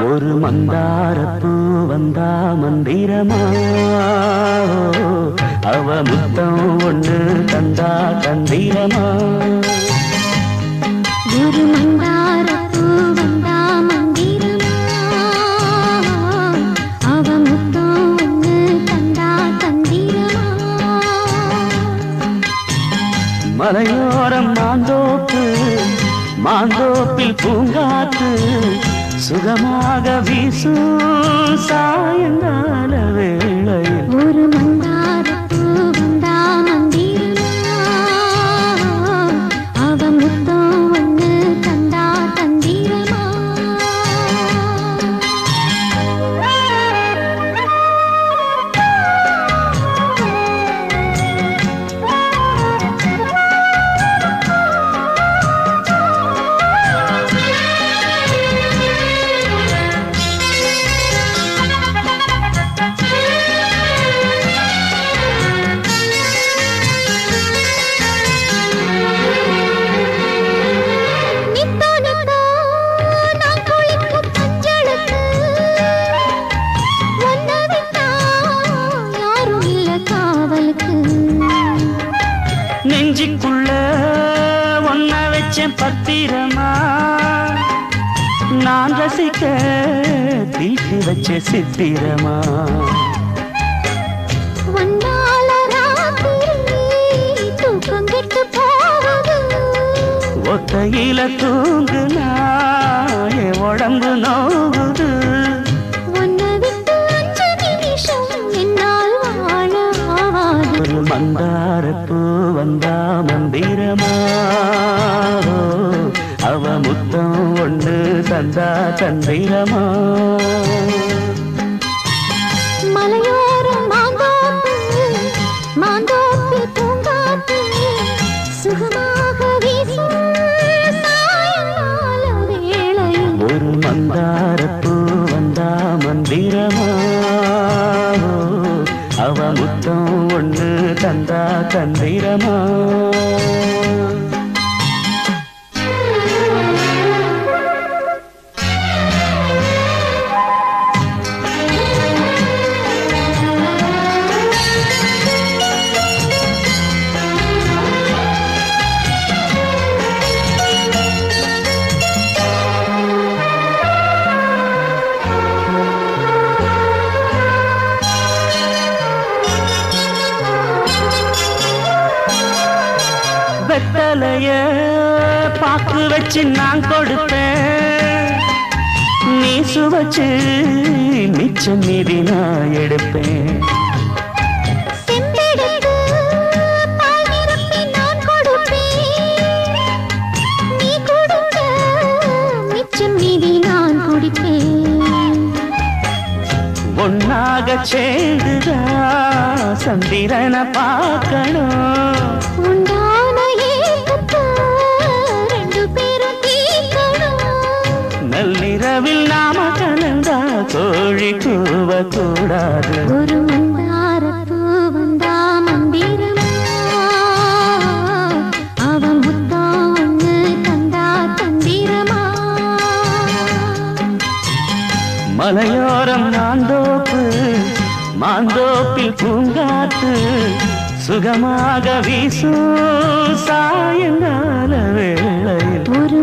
ஒரு மந்தாரப்பூ வந்தா மந்திரமா? அவ முத்தம் ஒண்ணு தந்தா தந்திரமா? ஒரு மந்தாரப்பூ வந்தா மந்திரமா? அவ முத்தம் ஒண்ணு தந்தா தந்திரமா? மலையோரம் மாந்தோப்பு மாந்தோப்பில் பூங்காத்து சுகமாக வீசு சாயங்கால வேளையில் ஒரு மந்தாரப்பூ நெஞ்சுக்குள்ள ஒன்ன வச்ச பத்திரமா? நான் ரசிக்க தீட்டி வச்ச சித்திரமா? ஒத்தையில தூங்குனா என் உடம்பு நோகுது. மந்தாரப்பூ வந்தா மந்திரமா? அவ முத்தம் ஒண்ணு தந்தா தந்திரமா? மலையோரம் மாந்தோப்பு மாந்தோப்பில் பூங்காத்து சுகமாக வீசும் சாயங்கால வேளையில். ஒரு மந்தாரப்பூ ஒண்ணு தந்தா வெத்தலைய பாக்கு வச்சு நான் கொடுப்பேன். நீ சுவச்சு மிச்சம் மீதி நான் எடுப்பேன். செம்பெடுத்து பால் நிரப்பி நான் நள்ளிரவில் நாம கலந்தா கோழி கூவ கூடாது ஒரு மந்தாரப்பூ வந்தா மந்திரமா. அவ முத்தம் ஒண்ணு தந்தா தந்திரமா? மலையோரம் மாந்தோப்பு மாந்தோப்பில் பூங்காத்து சுகமாக வீசும் சாயங்கால வேளையில். ஒரு